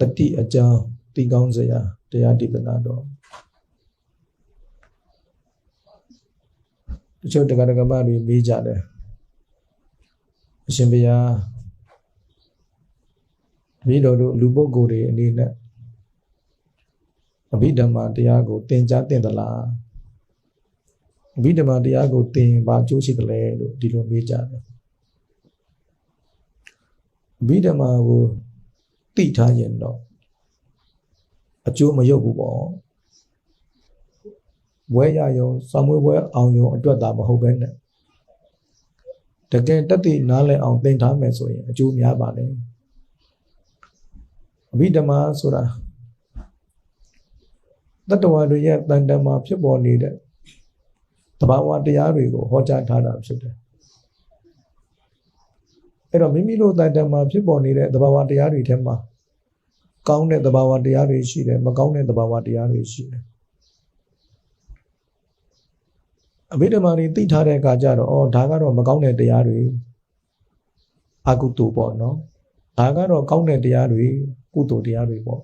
တတိအကြောင်းသိကောင်းစရာတရားဒေသနာတော်တချို့တရားဓမ္မတွေမေးကြတယ်အရှင်ဘုရားတပည့်တော်တို့လူပုဂ္ဂိုလ်တွေအနေနဲ့အဘိဓမ္မာတရားကိုသင်ကြားသင့်သလားအဘိဓမ္မာတရားကိုသင်ဘာအကျိုးရှိသလဲလို့ဒီလိုမေးကြတယ်အဘိဓမ္မာကို သိထားရင်တော့အကျိုးမရုပ်ဘူးပေါ့ဘွဲရယုံစမွေးဘွဲအောင်ယုံအတွက်သာမဟုတ်ပဲနဲ့တကယ်တက်တည်နားလည်အောင်သင်ထားမယ်ဆိုရင်အကျိုးများပါလေအဘိဓမ္မာဆိုတာတတ္တဝါတွေရဲ့တန်တမာဖြစ်ပေါ်နေတဲ့တဘာဝတရားတွေကိုဟောကြားထားတာဖြစ်တယ် အဲ့တော့မိမိတို့တန်တမာဖြစ်ပေါ်နေတဲ့တဘာဝတရားတွေထဲမှာကောင်းတဲ့တဘာဝတရားတွေရှိတယ်မကောင်းတဲ့တဘာဝတရားတွေရှိတယ်အဘိဓမ္မာတွေသိထားတဲ့အခါကျတော့အော်ဒါကတော့မကောင်းတဲ့တရားတွေအကုသိုလ်ပေါ့နော်ဒါကတော့ကောင်းတဲ့တရားတွေကုသိုလ်တရားတွေပေါ့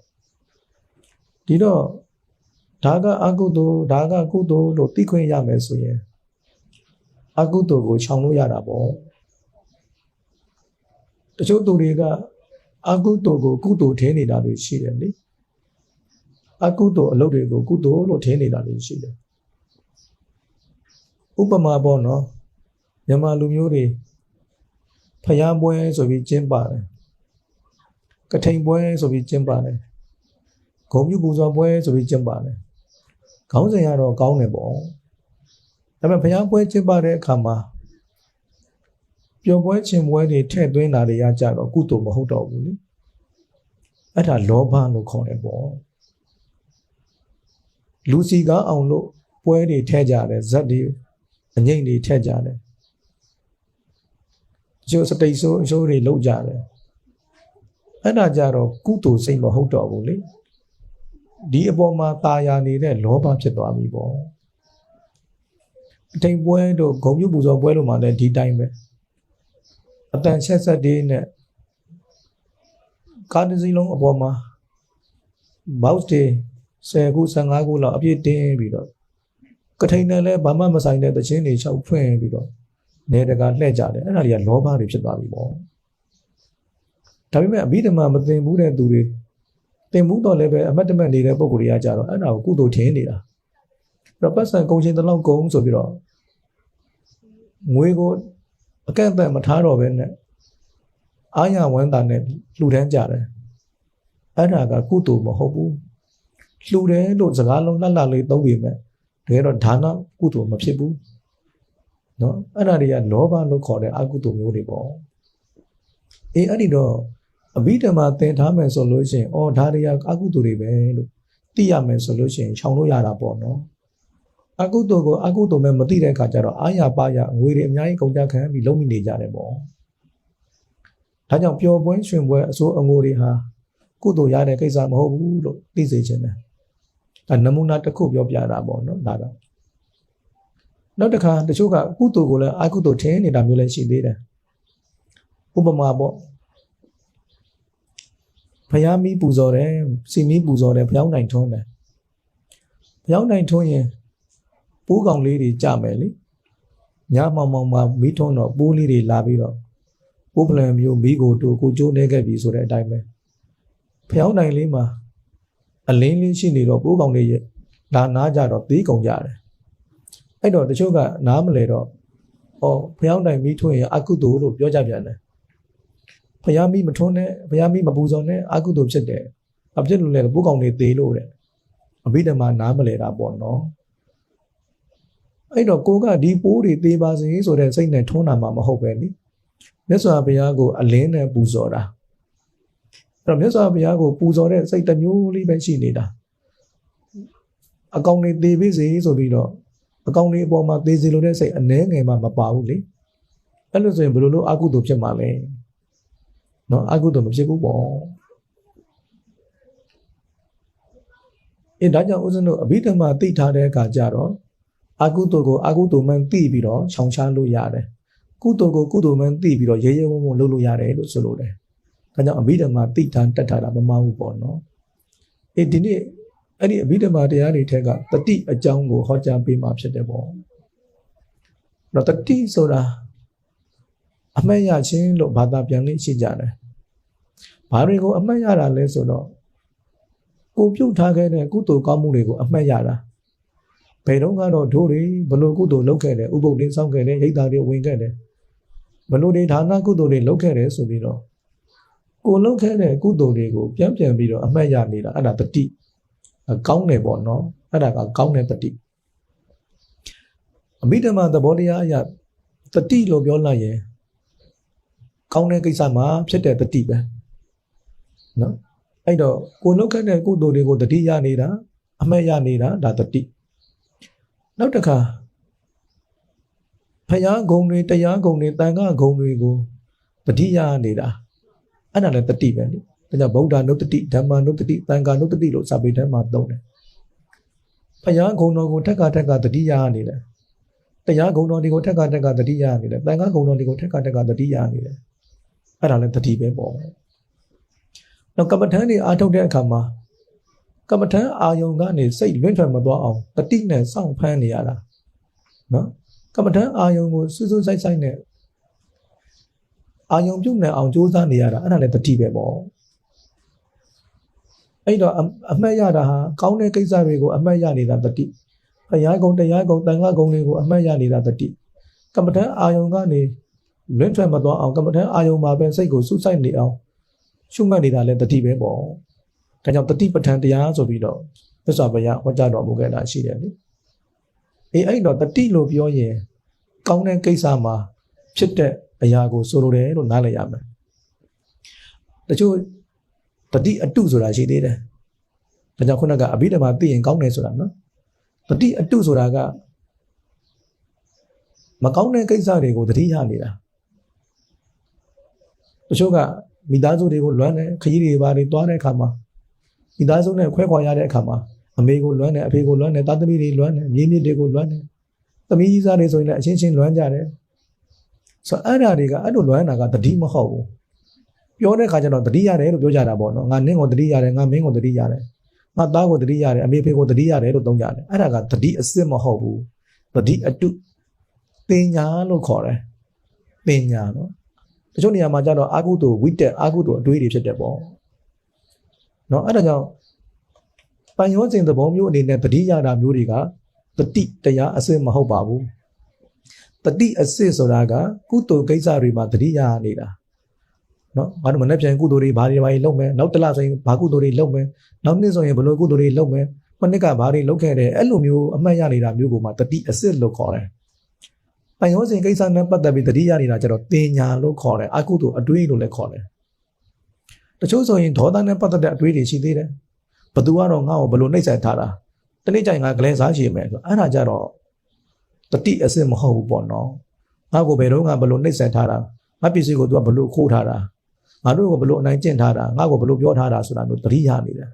ဒီတော့ဒါကအကုသိုလ်ဒါကကုသိုလ်လို့သိခွင့်ရမယ်ဆိုရင်အကုသိုလ်ကိုခြောင်လို့ရတာပေါ့ တချို့သူတွေကအကုသိုလ်ကိုကုသိုလ်ထင်းနေတာတွေရှိတယ်လေအကုသိုလ်အလုပ်တွေကိုကုသိုလ်လို့ထင်းနေတာတွေရှိတယ်ဥပမာပေါ့နော်မြန်မာလူမျိုးတွေဖျားပွဲဆိုပြီးကျင်းပါတယ်ကထိန်ပွဲဆိုပြီးကျင်းပါတယ်ဂုံပြုပူဇော်ပွဲဆိုပြီးကျင်းပါတယ်ခေါင်းစဉ်ကတော့ကောင်းတယ်ပေါ့ဒါပေမဲ့ဘုရားပွဲကျင်းပတဲ့အခါမှာ ပျော်ပွဲခြင်းပွဲတွေထည့်သွင်းတာတွေကကြတော့ကုသိုလ်မဟုတ်တော့ဘူးလေအဲ့ဒါလောဘလို့ခေါ်တယ်ပေါ့လူစီကားအောင်လို့ပွဲတွေထည့်ကြတယ်ဇက်တွေအငိမ့်တွေထည့်ကြတယ်ကျိုးစတိတ်ဆိုးအချိုးတွေလောက်ကြတယ်အဲ့ဒါကြတော့ကုသိုလ်စိတ်မဟုတ်တော့ဘူးလေဒီအပေါ်မှာตาရနေတဲ့လောဘဖြစ်သွားပြီပေါ့အထိန်ပွဲတို့ဂုံပြုပူဇော်ပွဲလို့မှလည်းဒီတိုင်းပဲ အတန်ချက်ဆက်တွေနဲ့ကားတစ်စီးလုံးအပေါ်မှာ mouse တွေ10ခု15ခုလောက်အပြည့်တင်းပြီးတော့ကထိန်နဲ့လည်းဘာမှမဆိုင်တဲ့တခြင်းတွေချောက်ဖွင့်ပြီးတော့နေတကာလှည့်ကြတယ်အဲ့ဒါတွေကလောဘတွေဖြစ်သွားပြီပေါ့ဒါပေမဲ့အဘိဓမ္မာမသိဘူးတဲ့သူတွေသင်မှုတော့လည်းပဲအမတ်တမတ်နေတဲ့ပုံကိုယ်တွေကကြတော့အဲ့ဒါကိုကုသိုလ်ထင်နေတာအဲ့တော့ပတ်စံကုန်ချင်းတလောက်ကုန်ဆိုပြီးတော့ငွေကို အကန့်အသတ်မထားတော့ပဲနဲ့အာရဝမ်းသာနဲ့လှူဒန်းကြတယ်အဲ့ဒါကကုသိုလ်မဟုတ်ဘူးလှူတယ်လို့စကားလုံးလှလှလေးသုံးပြီးမဲ့တကယ်တော့ဒါနကုသိုလ်မဖြစ်ဘူးเนาะအဲ့ဒါတွေကလောဘလို့ခေါ်တဲ့အကုသိုလ်မျိုးတွေပေါ့အေးအဲ့ဒီတော့အဘိဓမ္မာသင်ထားမယ်ဆိုလို့ရှိရင်အော်ဒါတွေကအကုသိုလ်တွေပဲလို့သိရမယ်ဆိုလို့ရှိရင်ခြောင်လို့ရတာပေါ့နော် အကုသိုလ်ကိုအကုသိုလ်မဲ့မသိတဲ့အခါကျတော့အာရပါရငွေတွေအများကြီးကုန်ကြခံပြီးလုံးမိနေကြတယ်ပေါ့ဒါကြောင့်ပျော်ပွဲရွှင်ပွဲအစိုးအငိုတွေဟာကုသိုလ်ရတဲ့ကိစ္စမဟုတ်ဘူးလို့သိစေချင်တယ်ဒါနမူနာတစ်ခုပြောပြတာပေါ့နော်ဒါကနောက်တစ်ခါတချို့ကကုသိုလ်ကိုလည်းအကုသိုလ်ထင်နေတာမျိုးလည်းရှိသေးတယ်ဥပမာပေါ့ဖျားမီးပူဇော်တယ်စီမီးပူဇော်တယ်ဖျောင်းနိုင်ထွန်းတယ်ဖျောင်းနိုင်ထွန်းရင် ပိုးကောင်လေးတွေကြမယ်လေညမောင်မောင်မှာမီးထွန်းတော့ပိုးလေးတွေလာပြီးတော့ပိုးပလံမျိုးမီးကိုတို့ကိုကျိုးနေခဲ့ပြီဆိုတဲ့အတိုင်းပဲဖျောင်းနိုင်လေးမှာအလင်းလေးရှိနေတော့ပိုးကောင်လေးရဲ့လာနားကြတော့သေးကုန်ကြတယ်အဲ့တော့တချို့ကနားမလဲတော့ဟောဖျောင်းနိုင်မီးထွန်းရင်အကုသိုလ်လို့ပြောကြပြန်တယ်ဖျားမိမထွန်းနဲ့ဖျားမိမပူဇော်နဲ့အကုသိုလ်ဖြစ်တယ်။အဖြစ်လို့လဲပိုးကောင်တွေသေးလို့တဲ့အဘိဓမ္မာနားမလဲတာပေါ့နော်။ အဲ့တော့ကိုကဒီပိုးတွေသေးပါစေဆိုတဲ့စိတ်နဲ့ထွန်းတာမှမဟုတ်ပဲနိ။မြတ်စွာဘုရားကိုအလင်းနဲ့ပူဇော်တာ။အဲ့တော့မြတ်စွာဘုရားကိုပူဇော်တဲ့စိတ်တစ်မျိုးလေးပဲရှိနေတာ။အကောင်တွေသေးပြီစေဆိုပြီးတော့အကောင်တွေအပေါ်မှာသေးစီလို့တဲ့စိတ်အနှဲငယ်မှမပါဘူးလေ။အဲ့လိုဆိုရင်ဘယ်လိုလုပ်အကုသိုလ်ဖြစ်မှာလဲ။နော်အကုသိုလ်မဖြစ်ဘူးပေါ့အဲဒါကြောင့်ဦးဇင်းတို့အဘိဓမ္မာသိထားတဲ့အခါကျတော့ အကုသိုလ်ကိုအကုသိုလ်မှန်သိပြီးတော့ခြောင်ချလို့ရတယ်ကုသိုလ်ကိုကုသိုလ်မှန်သိပြီးတော့ရဲရဲဝံ့ဝံ့လုပ်လို့ရတယ်လို့ဆိုလိုတယ်ဒါကြောင့်အဘိဓမ္မာတိထားတတ်တာမမဟုတ်ပေါ့နော်အေးဒီနေ့အဲ့ဒီအဘိဓမ္မာတရားတွေထက်ကတတိအကြောင်းကိုဟောကြားပေးမှာဖြစ်တယ်ပေါ့တော့တတိဆိုတာအမှတ်ရခြင်းလို့ဘာသာပြန်လေးရှိကြတယ်ဘာတွေကိုအမှတ်ရတာလဲဆိုတော့ကိုပြုတ်ထားခဲ့တဲ့ကုသိုလ်ကောင်းမှုတွေကိုအမှတ်ရတာ ဘယ်တော့ကတော့တို့တွေဘလို့ကုသိုလ်လုပ်ခဲ့တယ်ဥပုပ်တွေစောင့်ခဲ့တယ်ရိတ်တာတွေဝင်ခဲ့တယ်ဘလို့တွေဌာနကုသိုလ်တွေလုပ်ခဲ့တယ်ဆိုပြီးတော့ကိုလုပ်ခဲ့တဲ့ကုသိုလ်တွေကိုပြန်ပြန်ပြီးတော့အမှတ်ရနေတာအဲ့ဒါတတိအကောင်းတယ်ပေါ့နော်အဲ့ဒါကကောင်းတဲ့တတိအမိဓမ္မသဘောတရားအရတတိလို့ပြောလိုက်ရင်ကောင်းတဲ့ကိစ္စမှာဖြစ်တဲ့တတိပဲနော်အဲ့တော့ကိုလုတ်ခတ်တဲ့ကုသိုလ်တွေကိုတတိရနေတာအမှတ်ရနေတာဒါတတိ နောက်တစ်ခါဖယားဂုံတွေတရားဂုံတွေတန်ခါဂုံတွေကိုတတိရနေတာအဲ့ဒါလည်းတတိပဲလေဒါကြောင့်ဗုဒ္ဓနုတ္တိဓမ္မနုတ္တိတန်ခါနုတ္တိလို့စာပေထဲမှာသုံးတယ်ဖယားဂုံတော်ကိုထက်ကထက်ကတတိရနေတယ်တရားဂုံတော်တွေကိုထက်ကထက်ကတတိရနေတယ်တန်ခါဂုံတော်တွေကိုထက်ကထက်ကတတိရနေတယ်အဲ့ဒါလည်းတတိပဲပေါ့နောက်ကမ္မထန်တွေအားထုတ်တဲ့အခါမှာ ကမ္မထန်အာယုံကနေစိတ်လွင့်ထွက်မသွားအောင်တတိနဲ့စောင့်ဖမ်းနေရတာနော်ကမ္မထန်အာယုံကိုစူးစူးဆိုင်ဆိုင်နဲ့အာယုံပြုတ်နေအောင်ကြိုးစားနေရတာအဲ့ဒါလည်းတတိပဲပေါ့အဲ့တော့အမှတ်ရတာဟာကောင်းတဲ့ကိစ္စတွေကိုအမှတ်ရနေတာတတိဘုရားကုံတရားကုံတန်ခါကုံတွေကိုအမှတ်ရနေတာတတိကမ္မထန်အာယုံကနေလွင့်ထွက်မသွားအောင်ကမ္မထန်အာယုံမှာပဲစိတ်ကိုစူးစိုက်နေအောင်ရှုမှတ်နေတာလည်းတတိပဲပေါ့ ဒါကြောင့်တတိပဋ္ဌာန်တရားဆိုပြီးတော့သစ္စာပယဟောကြားတော်မူခဲ့တာရှိတယ်လေအေးအဲ့တော့တတိလို့ပြောရင်ကောင်းတဲ့ကိစ္စမှာဖြစ်တဲ့အရာကိုဆိုလိုတယ်လို့နားလည်ရမယ်တချို့တတိအတုဆိုတာရှိသေးတယ်ဒါကြောင့်ခုနကအဘိဓမ္မာသိရင်ကောင်းတယ်ဆိုတာနော်တတိအတုဆိုတာကမကောင်းတဲ့ကိစ္စတွေကိုတတိရနေတာတချို့ကမိသားစုတွေကိုလွမ်းတယ်ခကြီးတွေဘာတွေတွားတဲ့အခါမှာ မိသားစုနဲ့ခွဲခွာရတဲ့အခါမှာအမေကိုလွမ်းတယ်အဖေကိုလွမ်းတယ်သားသမီးတွေလွမ်းတယ်မြေးမြစ်တွေကိုလွမ်းတယ်သမီးကြီးစားတွေဆိုရင်လည်းအချင်းချင်းလွမ်းကြတယ်ဆိုတော့အဲ့ဓာတွေကအဲ့လိုလွမ်းတာကတတိမဟုတ်ဘူးပြောတဲ့ခါကျတော့တတိရတယ်လို့ပြောကြတာပေါ့နော်ငါနင်းကိုတတိရတယ်ငါမင်းကိုတတိရတယ်ငါသားကိုတတိရတယ်အမေဖေကိုတတိရတယ်လို့သုံးကြတယ်အဲ့ဒါကတတိအစစ်မဟုတ်ဘူးတတိအတုတင်ညာလို့ခေါ်တယ်တင်ညာနော်တချို့နေရာမှာကျတော့အာကုသိုလ်ဝိတက်အာကုသိုလ်အတွေးတွေဖြစ်တယ်ပေါ့ နော်အဲ့ဒါကြောင့်ပန်ရောစဉ်သဘောမျိုးအနေနဲ့တတိရတာမျိုးတွေကတတိတရားအစစ်မဟုတ်ပါဘူးတတိအစစ်ဆိုတာကကုသိုလ်ကိစ္စတွေမှာတတိရနေတာနော်ငါတို့မနေ့ပြန်ကုသိုလ်တွေဘာတွေဘာတွေလုပ်မယ်နောက်တစ်လဆိုရင်ဘာကုသိုလ်တွေလုပ်မယ်နောက်နှစ်ဆိုရင်ဘယ်လိုကုသိုလ်တွေလုပ်မယ်မနှစ်ကဘာတွေလုပ်ခဲ့တယ်အဲ့လိုမျိုးအမှတ်ရနေတာမျိုးကိုမှတတိအစစ်လို့ခေါ်တယ်ပန်ရောစဉ်ကိစ္စနဲ့ပတ်သက်ပြီးတတိယနေတာကျတော့တင်ညာလို့ခေါ်တယ်အကုသို့အတွေးလို့လည်းခေါ်တယ် တချို့ဆိုရင်ဒေါသနဲ့ပတ်သက်တဲ့အတွေးတွေရှိသေးတယ်ဘသူကတော့ငါ့ကိုဘလို့နှိမ့်ဆက်ထားတာတနေ့ကျရင်ငါဂလဲစားရှိမယ်ဆိုအဲ့ဒါကြတော့တတိအစစ်မဟုတ်ဘူးပေါ့နော်ငါ့ကိုဘယ်တော့ငါဘလို့နှိမ့်ဆက်ထားတာငါပစ္စည်းကို तू ကဘလို့ခိုးထားတာငါတို့ကဘလို့အနိုင်ကျင့်ထားတာငါ့ကိုဘလို့ပြောထားတာဆိုတာမျိုးတတိယနေတယ်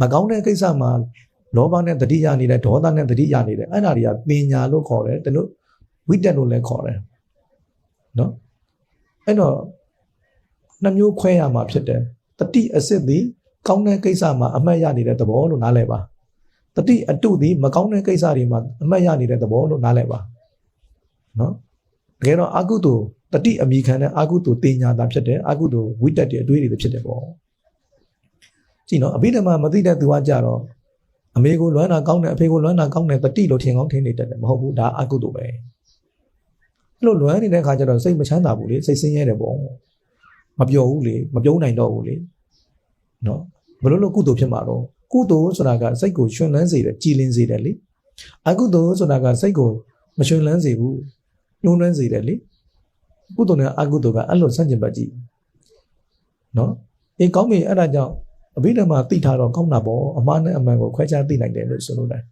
မကောင်းတဲ့ကိစ္စမှာလောဘနဲ့တတိယနေတယ်ဒေါသနဲ့တတိယနေတယ်အဲ့ဒါတွေကပညာလို့ခေါ်တယ်တလို့ဝိတက်လို့လည်းခေါ်တယ်နော်အဲ့တော့ နှမျိုးခွဲရမှာဖြစ်တယ်တတိအစစ်သည်ကောင်းတဲ့ကိစ္စမှာအမှတ်ရနေတဲ့သဘောလို့နားလည်ပါတတိအတုသည်မကောင်းတဲ့ကိစ္စတွေမှာအမှတ်ရနေတဲ့သဘောလို့နားလည်ပါနော်တကယ်တော့အကုသိုလ်တတိအမိခံတဲ့အကုသိုလ်တင်ညာတာဖြစ်တယ်အကုသိုလ်ဝိတက်တဲ့အတွေးတွေဖြစ်တယ်ပေါ့ကြည့်နော်အဘိဓမ္မာမသိတဲ့သူကကြတော့အမေကိုလွမ်းတာကောင်းတယ်အဖေကိုလွမ်းတာကောင်းတယ်တတိလို့ထင်ကောင်းထင်နေတတ်တယ်မဟုတ်ဘူးဒါအကုသိုလ်ပဲအဲ့လိုလွမ်းနေတဲ့ခါကျတော့စိတ်မချမ်းသာဘူးလေစိတ်ဆင်းရဲတယ်ပေါ့ မပျော်ဘူးလေမပြုံးနိုင်တော့ဘူးလေနော်ဘယ်လိုလုပ်ကုသိုလ်ဖြစ်မှာတော့ကုသိုလ်ဆိုတာကစိတ်ကိုရှင်လန်းစေတယ်ကြည်လင်စေတယ်လေအကုသိုလ်ဆိုတာကစိတ်ကိုမရှင်လန်းစေဘူးညှိုးနှမ်းစေတယ်လေကုသိုလ်နဲ့အကုသိုလ်ကအဲ့လိုဆန့်ကျင်ဘက်ကြီးနော်အေးကောင်းပြီအဲ့ဒါကြောင့်အဘိဓမ္မာသိထားတော့ကောင်းတာပေါ့အမှားနဲ့အမှန်ကိုခွဲခြားသိနိုင်တယ်လို့ဆိုလို့တယ်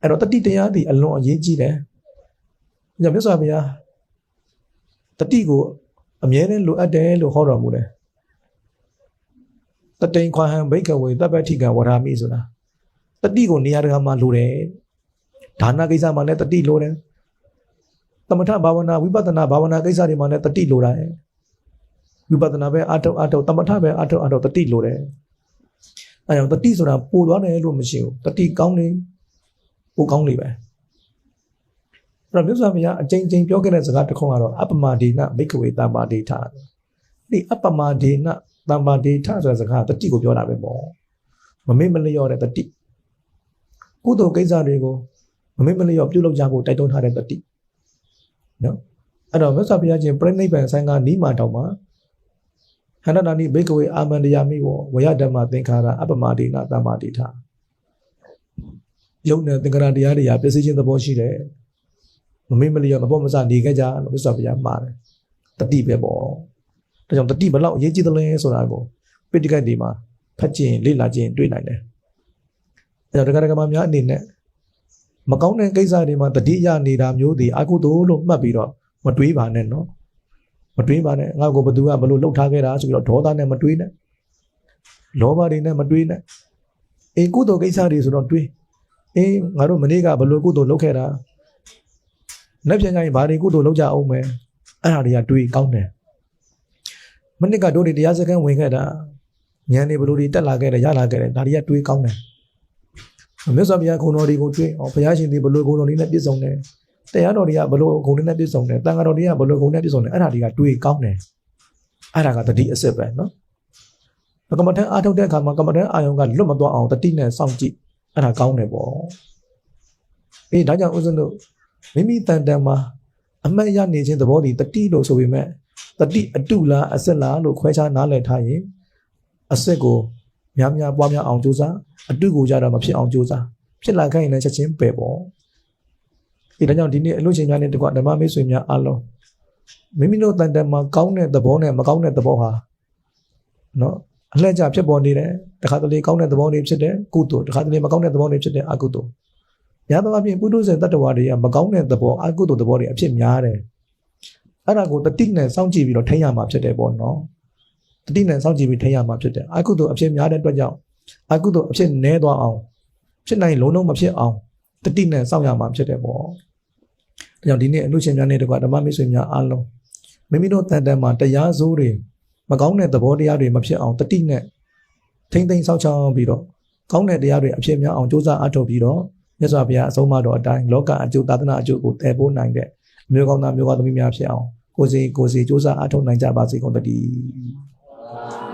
အဲ့တော့တတိတရားဒီအလွန်အရေးကြီးတယ်ညမြတ်စွာဘုရားတတိကို အမြဲတမ်းလိုအပ်တယ်လို့ဟောတော်မူတယ်တတိန်ခွာဟံဘိကဝေတပ္ပတိကဝရမိဆိုတာတတိကိုနေရာတကာမှာလိုတယ်ဒါနကိစ္စမှာလည်းတတိလိုတယ်သမထဘာဝနာဝိပဿနာဘာဝနာကိစ္စတွေမှာလည်းတတိလိုတာရဲ့ဝိပဿနာပဲအထုတ်အထုတ်တမထပဲအထုတ်အထုတ်တတိလိုတယ်အဲကြောင့်တတိဆိုတာပို့သွားတယ်လို့မရှိဘူးတတိကောင်းနေပိုကောင်းနေပဲ အဲ့တော့မြတ်စွာဘုရားအကြိမ်ကြိမ်ပြောခဲ့တဲ့စကားတစ်ခုကတော့အပ္ပမဒေနမိခဝေတမ္ပါဒေထဒီအပ္ပမဒေနတမ္ပါဒေထဆိုတဲ့စကားတတိကိုပြောတာပဲပေါ့မမေ့မလျော့တဲ့တတိကုသိုလ်ကိစ္စတွေကိုမမေ့မလျော့ပြုလုပ်ကြဖို့တိုက်တွန်းထားတဲ့တတိနော်အဲ့တော့မြတ်စွာဘုရားရှင်ပြိဋိဘံဆိုင်ကနီးမာတောင်မှာဟန္တနာနိဘိကဝေအာမန္တယာမိဝဝယဓမ္မသင်္ခါရအပ္ပမဒေနတမ္ပါဒေထယုံနဲ့သင်္ခါရတရားတွေဟာပြည့်စည်ခြင်းသဘောရှိတယ် မမေ့မလျော့မပေါ့မစနေခဲ့ကြလို့မြတ်စွာဘုရားမှာတယ်တတိပဲပေါ့ဒါကြောင့်တတိဘလောက်အရေးကြီးသလဲဆိုတာကိုပိဋကတ်ဒီမှာဖတ်ကျင်လေ့လာကျင်တွေ့နိုင်တယ်အဲ့တော့ဒကာဒကာမများအနေနဲ့မကောင်းတဲ့ကိစ္စတွေမှာတတိယနေတာမျိုးတွေအကုသိုလ်လို့မှတ်ပြီးတော့မတွေးပါနဲ့နော်မတွေးပါနဲ့ငါ့ကိုဘသူကဘလို့လှုပ်ထားခဲ့တာဆိုပြီးတော့ဒေါသနဲ့မတွေးနဲ့လောဘတွေနဲ့မတွေးနဲ့အေးကုသိုလ်ကိစ္စတွေဆိုတော့တွေးအေးငါတို့မနေ့ကဘလို့ကုသိုလ်လုပ်ခဲ့တာ လက်ပြန်ကြရင်ဘာတွေကုသိုလ်လုပ်ကြအောင်မယ်အဲ့ဒါတွေကတွေးကောင်းတယ်မနေ့ကတို့တွေတရားစခန်းဝင်ခဲ့တာဉာဏ်တွေဘလို့တွေတက်လာခဲ့တယ်ရလာခဲ့တယ်ဒါတွေကတွေးကောင်းတယ်မြတ်စွာဘုရားခုံတော်တွေကိုတွေးအောင်ဘုရားရှင်ဒီဘလို့ခုံတော်လေးနဲ့ပြည့်စုံတယ်တရားတော်တွေကဘလို့ခုံလေးနဲ့ပြည့်စုံတယ်တန်ခါတော်တွေကဘလို့ခုံနဲ့ပြည့်စုံတယ်အဲ့ဒါတွေကတွေးကောင်းတယ်အဲ့ဒါကတတိအစစ်ပဲနော်ကမ္မထန်အားထုတ်တဲ့အခါမှာကမ္မထန်အာယုံကလွတ်မသွားအောင်တတိနဲ့စောင့်ကြည့်အဲ့ဒါကောင်းတယ်ပေါ့အေးဒါကြောင့်ဦးဇင်းတို့ မိမိတန်တန်မှာအမှတ်ရနေခြင်းသဘောတည်တတိလို့ဆိုပေမဲ့တတိအတုလားအစစ်လားလို့ခွဲခြားနားလည်ထားရင်အစစ်ကိုများများပွားများအောင်ကြိုးစားအတုကိုကြတော့မဖြစ်အောင်ကြိုးစားဖြစ်လာခိုင်းရင်လည်းချက်ချင်းပယ်ပေါ့ဒီဒါကြောင့်ဒီနေ့အလို့ချင်းများနဲ့တကွဓမ္မမိတ်ဆွေများအားလုံးမိမိတို့တန်တန်မှာကောင်းတဲ့သဘောနဲ့မကောင်းတဲ့သဘောဟာနော်အလှည့်ကျဖြစ်ပေါ်နေတယ်တခါတလေကောင်းတဲ့သဘောတွေဖြစ်တယ်ကုသိုလ်တခါတလေမကောင်းတဲ့သဘောတွေဖြစ်တယ်အကုသိုလ် ညာသဖြင့်ပုထုဇဉ်တတ္တဝါတွေကမကောင်းတဲ့သဘောအကုသိုလ်သဘောတွေအဖြစ်များတယ်အဲ့ဒါကိုတတိနဲ့စောင့်ကြည့်ပြီးတော့ထိန်းရမှာဖြစ်တယ်ပေါ့နော်တတိနဲ့စောင့်ကြည့်ပြီးထိန်းရမှာဖြစ်တယ်အကုသိုလ်အဖြစ်များတဲ့အတွက်ကြောင့်အကုသိုလ်အဖြစ်နည်းသွားအောင်ဖြစ်နိုင်လုံးလုံးမဖြစ်အောင်တတိနဲ့စောင့်ရမှာဖြစ်တယ်ပေါ့ဒါကြောင့်ဒီနေ့အမှုရှင်များနဲ့တကွဓမ္မမိတ်ဆွေများအားလုံးမိမိတို့တန်တန်မှာတရားစိုးတွေမကောင်းတဲ့သဘောတရားတွေမဖြစ်အောင်တတိနဲ့ထိမ့်သိမ်းစောင့်ချောင်းပြီးတော့ကောင်းတဲ့တရားတွေအဖြစ်များအောင်ကြိုးစားအထောက်ပြီးတော့ မြတ်စွာဘုရားအဆုံးအမတော်အတိုင်းလောကအကျိုးသာသနာအကျိုးကိုတည်ပိုးနိုင်တဲ့အမျိုးကောင်းသားမျိုးကောင်းသမီးများဖြစ်အောင်ကိုယ်စီကိုယ်စီစူးစမ်းအထောက်နိုင်ကြပါစေကုန်သတည်း